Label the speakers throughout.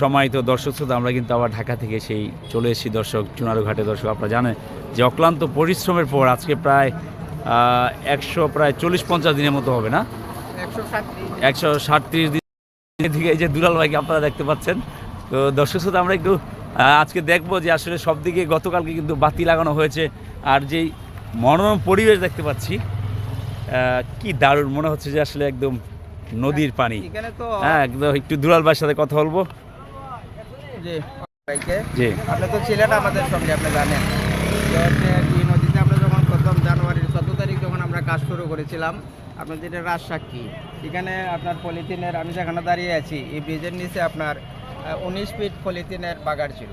Speaker 1: সম্মানিত দর্শক শ্রোতা, আমরা কিন্তু আবার ঢাকা থেকে সেই চলে এসেছি দর্শক চুনারু ঘাটে দর্শক, আপনারা জানেন যে অক্লান্ত পরিশ্রমের পর আজকে প্রায় একশো প্রায় চল্লিশ পঞ্চাশ দিনের মতো হবে না?
Speaker 2: একশো সাতত্রিশ
Speaker 1: দিন। থেকে এই যে দুলাল ভাইকে আপনারা দেখতে পাচ্ছেন। তো দর্শক শ্রোতা, আমরা একটু আজকে দেখব যে আসলে সব দিকে গতকালকে কিন্তু বাতি লাগানো হয়েছে আর যেই মনোরম পরিবেশ দেখতে পাচ্ছি কি দারুণ মনে হচ্ছে যে আসলে একদম নদীর পানি।
Speaker 2: এখানে
Speaker 1: হ্যাঁ একদম একটু দুলাল ভাইয়ের সাথে কথা বলব। জি।
Speaker 2: আপনি তো ছিলেন আমাদের সঙ্গে আপনি জানেন। এই নদীতে আমরা যখন প্রথম জানুয়ারির চোদ্দ তারিখ যখন আমরা কাজ শুরু করেছিলাম আপনার যেটা রাজসাক্ষী। এখানে আপনার পলিথিনের আমি যেখানে দাঁড়িয়ে আছি। এই ব্রিজের নিচে আপনার উনিশ ফিট পলিথিনের বাগার ছিল।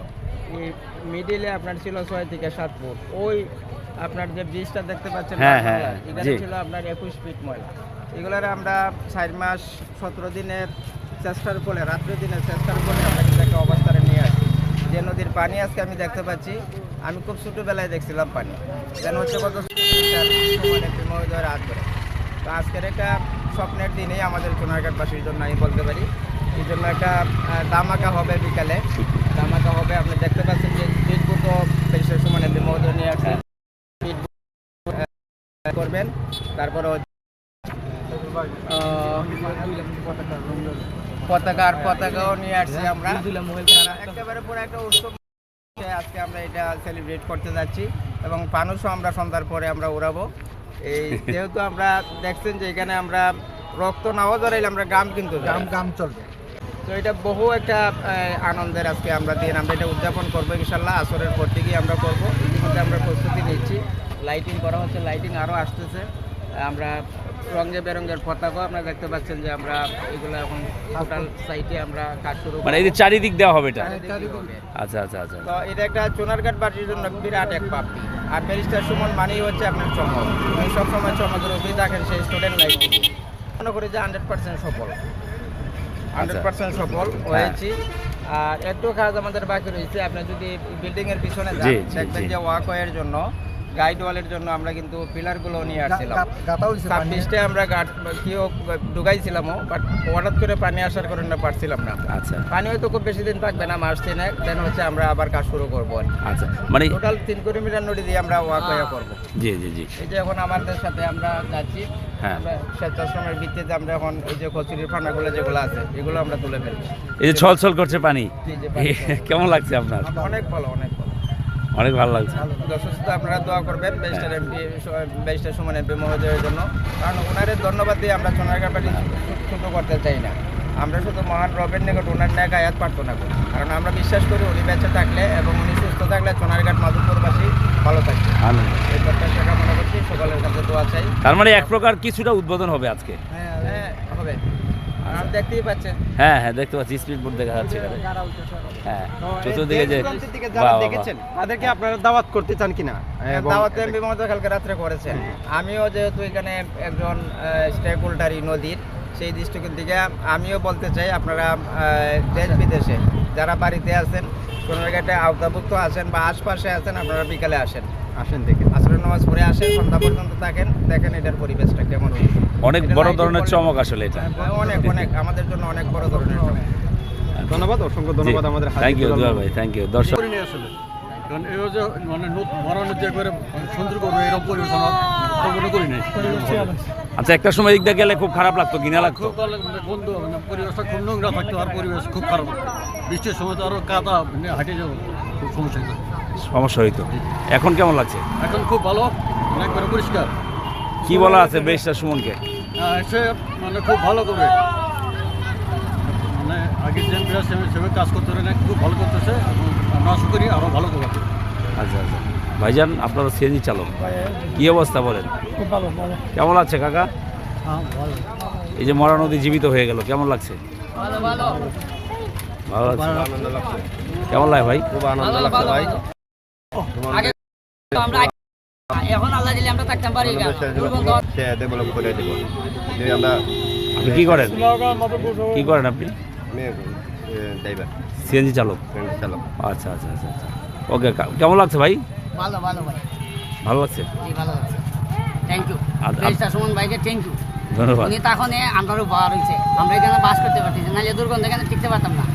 Speaker 2: এই মিডিলে আপনার ছিল ছয় থেকে সাত ফুট। ওই আপনার যে ব্রিজটা দেখতে পাচ্ছেন
Speaker 1: হ্যাঁ, হ্যাঁ,
Speaker 2: এখানে ছিল আপনার একুশ ফিট ময়লা। এগুলোর আমরা চার মাস, সতেরো দিনের চেষ্টার ফলে রাত্রি দিনের চেষ্টার ফলে আমরা কিন্তু একটা অবস্থানে নিয়ে আসি যে নদীর পানি আজকে আমি দেখতে পাচ্ছি, আমি খুব ছোটোবেলায় দেখছিলাম পানি। কেন হচ্ছে কত হাত ধরে তো আজকের একটা স্বপ্নের দিনেই আমাদের সোনারঘাটবাসীর জন্য আমি বলতে পারি। এই জন্য একটা দামাকা হবে বিকালে। দামাকা হবে, আপনি দেখতে পাচ্ছেন যে বিদ্যুৎ পেশার সময় মহোদয় নিয়ে আসছে। করবেন। তারপরে আহ, পতাকার পতাকাও নিয়ে আসছি আমরা। একেবারে পুরো একটা উৎসব আজকে আমরা এটা সেলিব্রেট করতে যাচ্ছি এবং ফানুসও আমরা সন্ধ্যার পরে আমরা উড়াবো। এই যেহেতু আমরা দেখছেন যে এখানে আমরা রক্ত নাও জড়াইলে আমরা গাম কিন্তু গাম গাম চলবে। তো এটা বহু একটা আনন্দের আজকে আমরা দিন আমরা এটা উদযাপন করব ইনশাল্লাহ আসরের পর থেকেই আমরা করব। ইতিমধ্যে আমরা প্রস্তুতি নিচ্ছি। লাইটিং করা হচ্ছে লাইটিং আরও আসতেছে। আমরা রঙে বেরঙের পতাকা। আপনারা দেখতে পাচ্ছেন যে আমরা এগুলো এখন টোটাল সাইটে আমরা কাজ শুরু
Speaker 1: মানে এই যে চারিদিক দেওয়া হবে এটা? আচ্ছা আচ্ছা আচ্ছা।
Speaker 2: তো এটা একটা চুনারঘাট বাটির জন্য বিরাট এক প্রাপ্তি আর ব্যারিস্টার সুমন মানেই হচ্ছে আপনার চমক। উনি সবসময় চমকের উপরেই থাকেন সেই স্টুডেন্ট লাইফ মনে করি যে হান্ড্রেড পার্সেন্ট সফল। হান্ড্রেড পার্সেন্ট সফল হয়েছি। আর একটু কাজ আমাদের বাকি রয়েছে। আপনি যদি বিল্ডিং এর পিছনে যান দেখবেন। যে ওয়াকওয়ের জন্য গাইড ওয়ালের জন্য আমরা কিন্তু পিলারগুলো নিয়ে আসছিলাম। ছাব্বিশটা আমরা গাট কেউ ঢুকাইছিলামও বাট হঠাৎ করে পানি আসার কারণে পারছিলাম না।
Speaker 1: আচ্ছা।
Speaker 2: পানি হয়তো খুব বেশি দিন থাকবে না মাস তিনেক দেন হচ্ছে আমরা আবার কাজ শুরু করব
Speaker 1: আচ্ছা মানে
Speaker 2: টোটাল তিন কিলোমিটার নদী দিয়ে আমরা ওয়াক ওয়ে করব।
Speaker 1: জি জি জি।
Speaker 2: এই যে এখন আমাদের সাথে আমরা যাচ্ছি
Speaker 1: হ্যাঁ।
Speaker 2: স্বেচ্ছাশ্রমের ভিত্তিতে আমরা এখন এই যে কচুরির ফানাগুলো যেগুলো আছে এগুলো আমরা তুলে ফেলছি।
Speaker 1: এই যে ছল ছল করছে পানি।
Speaker 2: যে
Speaker 1: কেমন লাগছে আপনার?
Speaker 2: অনেক ভালো অনেক ভালো।
Speaker 1: অনেক ভালো লাগছে।
Speaker 2: দর্শক আপনারা দোয়া করবেন ব্যারিস্টার
Speaker 1: হ্যাঁ।
Speaker 2: এমপি ব্যারিস্টার সুমন এমপি মহোদয়ের জন্য। কারণ ওনারের ধন্যবাদ দিয়ে আমরা সোনারগাঁ পার্টি ছোট করতে চাই না। আমরা শুধু মহান রবের নিকট ওনার ন্যাক আয়াত প্রার্থনা করি। কারণ আমরা বিশ্বাস করি উনি বেঁচে থাকলে এবং উনি সুস্থ থাকলে সোনারঘাট মাধুপুরবাসী ভালো থাকবে। এই প্রত্যাশা কামনা করছি সকলের কাছে দোয়া চাই।
Speaker 1: তার মানে এক প্রকার কিছুটা উদ্বোধন হবে আজকে।
Speaker 2: হ্যাঁ হবে। দেখতেই পাচ্ছেন
Speaker 1: হ্যাঁ হ্যাঁ দেখতে পাচ্ছি স্পিড বোর্ড দেখা যাচ্ছে এখানে। হ্যাঁ চতুর্দিকে যে বাহ।
Speaker 3: তাদেরকে আপনারা দাওয়াত করতে চান কিনা?
Speaker 2: দাওয়াত এমপি কালকে রাত্রে করেছেন। আমিও যেহেতু এখানে একজন স্টেক হোল্ডারই নদীর সেই দৃষ্টিকোণ থেকে আমিও বলতে চাই আপনারা আহ, দেশ বিদেশে যারা বাড়িতে আছেন সোনারঘাটে আওতাভুক্ত আছেন বা আশপাশে আছেন আপনারা বিকালে আসেন।
Speaker 3: আসেন দেখে
Speaker 2: আসরের নামাজ পড়ে আসেন সন্ধ্যা পর্যন্ত থাকেন দেখেন এটার পরিবেশটা কেমন
Speaker 1: অনেক বড় ধরনের চমক আসলে এটা।
Speaker 2: অনেক অনেক আমাদের জন্য অনেক বড় ধরনের চমক।
Speaker 3: ধন্যবাদ অসংখ্য ধন্যবাদ আমাদের
Speaker 1: থ্যাংক ইউ ভাই থ্যাংক ইউ দর্শক
Speaker 4: আসলে। কারণ এই যে মানে মরানো যে করে সুন্দর করবে এরকম পরিবেশ আমার করি নাই।
Speaker 1: আচ্ছা একটা সময় দিক দিয়ে গেলে খুব খারাপ লাগতো কিনা লাগতো?
Speaker 4: খুব মানে বন্ধু মানে পরিবেশটা খুব নোংরা থাকতো আর পরিবেশ খুব খারাপ বৃষ্টির সময় তো আরও কাদা মানে হাঁটে যাব খুব সমস্যা হতো
Speaker 1: সমস্যা হইতো এখন কেমন লাগছে?
Speaker 4: এখন খুব ভালো। মানে একবারে পরিষ্কার।
Speaker 1: কি বলা আছে বেশটা সুমনকে?
Speaker 4: সে মানে খুব ভালো করবে। মানে আগের যে বিরাট সেভাবে কাজ করতে পারে না খুব ভালো করতেছে এবং আমরা আশা করি আরও ভালো করবে।
Speaker 1: আচ্ছা আচ্ছা। ভাইজান আপনারা সিএনজি চালক। কি অবস্থা বলেন?
Speaker 4: খুব ভালো ভালো।
Speaker 1: কেমন আছে কাকা?
Speaker 4: হ্যাঁ
Speaker 1: এই যে মরা নদী জীবিত হয়ে গেল কেমন লাগছে?
Speaker 2: ভালো ভালো।
Speaker 1: ভালো লাগছে। কেমন লাগে ভাই?
Speaker 3: খুব আনন্দ লাগছে ভাই।
Speaker 5: আগে আমরা এখন আল্লাহ দিলে আমরা থাকতাম পারি
Speaker 3: ডেভেলপ করে দেব। আমরা
Speaker 1: আপনি কি করেন? কি করেন আপনি?
Speaker 3: ড্রাইভার
Speaker 1: সিএনজি চালক।
Speaker 3: চালক।
Speaker 1: আচ্ছা আচ্ছা আচ্ছা আচ্ছা। ওকে কেমন লাগছে ভাই?
Speaker 5: ভালো ভালো ভাই।
Speaker 1: ভালো লাগছে?
Speaker 5: জি ভালো লাগছে। থ্যাংক ইউ সুমন ভাইকে থ্যাংক ইউ
Speaker 1: ধন্যবাদ।
Speaker 5: উনি তখন আমরার উপহার হয়েছে আমরা এখানে বাস করতে পারতেছি নাহলে দুর্গন্ধ এখানে টিকতে পারতাম না?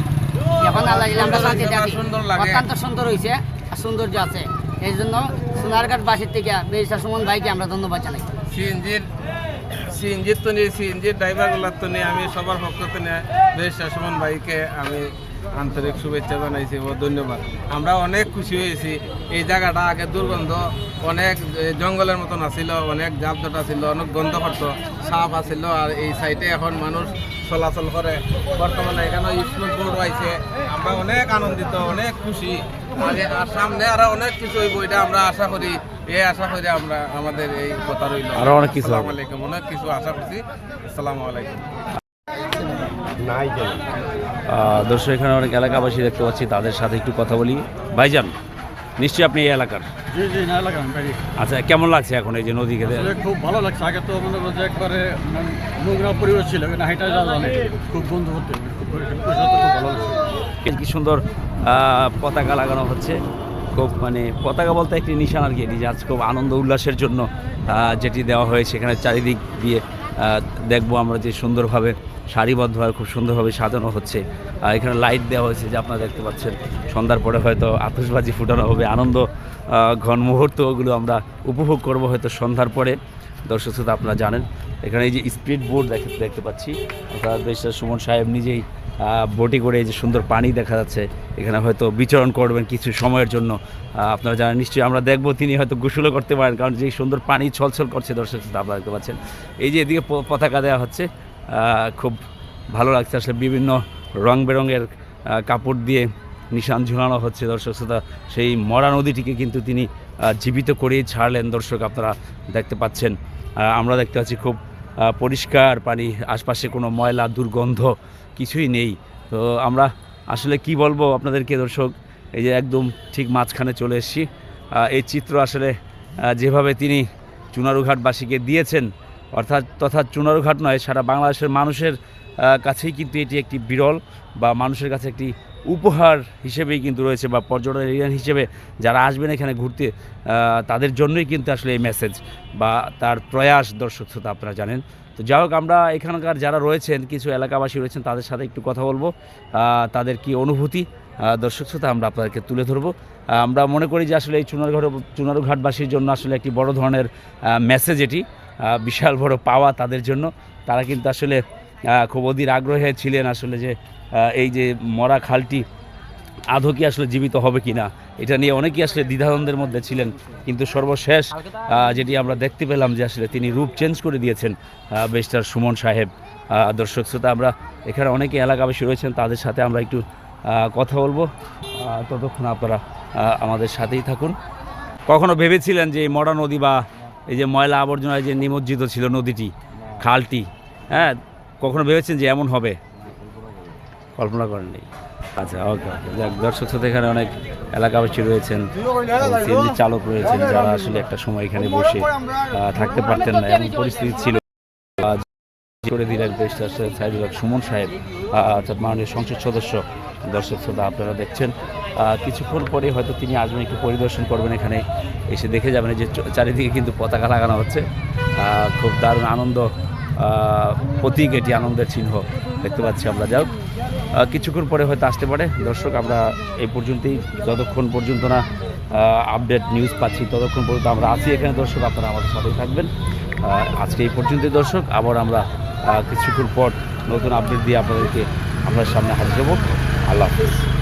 Speaker 5: এখন আল্লাহ দিলে আমরা শান্তিতে আছি অত্যন্ত সুন্দর হয়েছে আর সৌন্দর্য আছে। এই জন্য সোনারঘাট বাসীর থেকে বেরিসা সুমন ভাইকে আমরা ধন্যবাদ জানাই।
Speaker 6: সিএনজির সিএনজির তো নিয়ে সিএনজির ড্রাইভারগুলোর তো নিয়ে আমি সবার পক্ষ থেকে বেশ সুমন ভাইকে আমি আন্তরিক শুভেচ্ছা জানাইছি ও ধন্যবাদ। আমরা অনেক খুশি হয়েছি। এই জায়গাটা আগে দুর্গন্ধ অনেক জঙ্গলের মতন আছিল অনেক জাপজটা ছিল অনেক গন্ধ করতো সাপ আছিল আর এই সাইডে এখন মানুষ চলাচল করে। বর্তমানে এখানে স্কুল বোর্ড হয়েছে আমরা অনেক আনন্দিত অনেক খুশি। আগে আর সামনে আরও অনেক কিছু হইব এটা আমরা আশা করি। এই আশা করি আমরা আমাদের এই কথা রইল।
Speaker 1: আরও অনেক কিছু
Speaker 6: অনেক কিছু আশা করছি। আসসালামু আলাইকুম।
Speaker 1: দর্শক এখানে অনেক এলাকাবাসী দেখতে পাচ্ছি তাদের সাথে একটু কথা বলি। ভাইজান নিশ্চয়ই আপনি এই এলাকার?
Speaker 4: জি জি না এলাকা
Speaker 1: আচ্ছা কেমন লাগছে এখন এই যে নদী
Speaker 4: আসলে খুব ভালো লাগছে। আগে তো মনে করো যে একবারে মানে নোংরা পরিবেশ ছিল হাইটা যাওয়া খুব বন্ধু হতে খুব ভালো লাগছে।
Speaker 1: কি সুন্দর আহ, পতাকা লাগানো হচ্ছে। খুব মানে পতাকা বলতে একটি নিশান আর কি এটি আজ খুব আনন্দ উল্লাসের জন্য যেটি দেওয়া হয়েছে। এখানে চারিদিক দিয়ে আহ, দেখব আমরা যে সুন্দরভাবে সারিবদ্ধভাবে খুব সুন্দরভাবে সাজানো হচ্ছে। আর এখানে লাইট দেওয়া হয়েছে, যে আপনারা দেখতে পাচ্ছেন, সন্ধ্যার পরে হয়তো আতশবাজি ফুটানো হবে, আনন্দ ঘন মুহূর্ত ওগুলো আমরা উপভোগ করব হয়তো সন্ধ্যার পরে। দর্শক শ্রোতা, আপনারা জানেন, এখানে এই যে স্পিড বোট দেখতে দেখতে পাচ্ছি, অর্থাৎ সুমন সাহেব নিজেই বোটে করে এই যে সুন্দর পানি দেখা যাচ্ছে, এখানে হয়তো বিচরণ করবেন কিছু সময়ের জন্য। আপনারা জানেন, নিশ্চয়ই আমরা দেখব, তিনি হয়তো গোসলও করতে পারেন, কারণ যে সুন্দর পানি ছলছল করছে দর্শক শ্রোতা, আপনারা দেখতে পাচ্ছেন। এই যে এদিকে পতাকা দেওয়া হচ্ছে খুব ভালো লাগছে। আসলে বিভিন্ন রং বেরঙের কাপড় দিয়ে নিশান ঝুলানো হচ্ছে দর্শক শ্রোতা। সেই মরা নদীটিকে কিন্তু তিনি জীবিত করেই ছাড়লেন দর্শক, আপনারা দেখতে পাচ্ছেন। আমরা দেখতে পাচ্ছি খুব পরিষ্কার পানি, আশপাশে কোনো ময়লা, দুর্গন্ধ কিছুই নেই। তো আমরা আসলে কি বলব আপনাদেরকে দর্শক, এই যে একদম ঠিক মাঝখানে চলে এসেছি। এই চিত্র আসলে যেভাবে তিনি চুনারুঘাটবাসীকে দিয়েছেন অর্থাৎ তথা চুনারুঘাট নয়, সারা বাংলাদেশের মানুষের কাছেই কিন্তু এটি একটি বিরল বা মানুষের কাছে একটি উপহার হিসেবেই কিন্তু রয়েছে বা পর্যটন এরিয়া হিসেবে যারা আসবেন এখানে ঘুরতে তাদের জন্যই কিন্তু আসলে এই মেসেজ বা তার প্রয়াস দর্শক শ্রোতা আপনারা জানেন। তো যাই হোক, আমরা এখানকার যারা রয়েছেন, কিছু এলাকাবাসী রয়েছেন, তাদের সাথে একটু কথা বলব। তাদের কি অনুভূতি? দর্শক শ্রোতা, আমরা আপনাদেরকে তুলে ধরবো। আমরা মনে করি যে আসলে এই চুনারঘাট, চুনারুঘাটবাসীর জন্য আসলে একটি বড় ধরনের মেসেজ এটি। বিশাল বড় পাওয়া তাদের জন্য। তারা কিন্তু আসলে খুব অধীর আগ্রহে ছিলেন আসলে যে এই যে মরা খালটি আদৌ কি আসলে জীবিত হবে কি না, এটা নিয়ে অনেকেই আসলে দ্বিধাদ্বন্দ্বের মধ্যে ছিলেন। কিন্তু সর্বশেষ যেটি আমরা দেখতে পেলাম যে আসলে তিনি রূপ চেঞ্জ করে দিয়েছেন বেস্টার সুমন সাহেব। দর্শক শ্রোতা, আমরা এখানে অনেকে এলাকাবাসী রয়েছেন, তাদের সাথে আমরা একটু কথা বলব। ততক্ষণ আপনারা আমাদের সাথেই থাকুন। কখনো ভেবেছিলেন যে মরা নদী বা এই যে ময়লা আবর্জনায় যে নিমজ্জিত ছিল নদীটি খালটি হ্যাঁ কখনো ভেবেছেন যে এমন হবে? কল্পনা করেননি। আচ্ছা ওকে ওকে। যাক দর্শক শ্রোতা এখানে অনেক এলাকাবাসী রয়েছেন সিএনজি চালক রয়েছেন যারা আসলে একটা সময় এখানে বসে থাকতে পারতেন না এমন পরিস্থিতি ছিল। করে দিলেন বেস্টার সাহেব সুমন সাহেব অর্থাৎ মাননীয় সংসদ সদস্য। দর্শক শ্রোতা আপনারা দেখছেন কিছুক্ষণ পরে হয়তো তিনি আসবেন একটু পরিদর্শন করবেন এখানে। এসে দেখে যাবেন যে চারিদিকে কিন্তু পতাকা লাগানো হচ্ছে। খুব দারুণ আনন্দ প্রতীক এটি আনন্দের চিহ্ন দেখতে পাচ্ছি আমরা। যাও কিছুক্ষণ পরে হয়তো আসতে পারে। দর্শক, আমরা এই পর্যন্তই, যতক্ষণ পর্যন্ত না আপডেট নিউজ পাচ্ছি, ততক্ষণ পর্যন্ত আমরা আছি এখানে। দর্শক, আপনারা আমাদের সাথেই থাকবেন। আজকে এই পর্যন্তই দর্শক। আবার আমরা কিছুক্ষণ পর নতুন আপডেট দিয়ে আপনাদেরকে আপনার সামনে হাজির হব। আল্লাহ হাফিজ।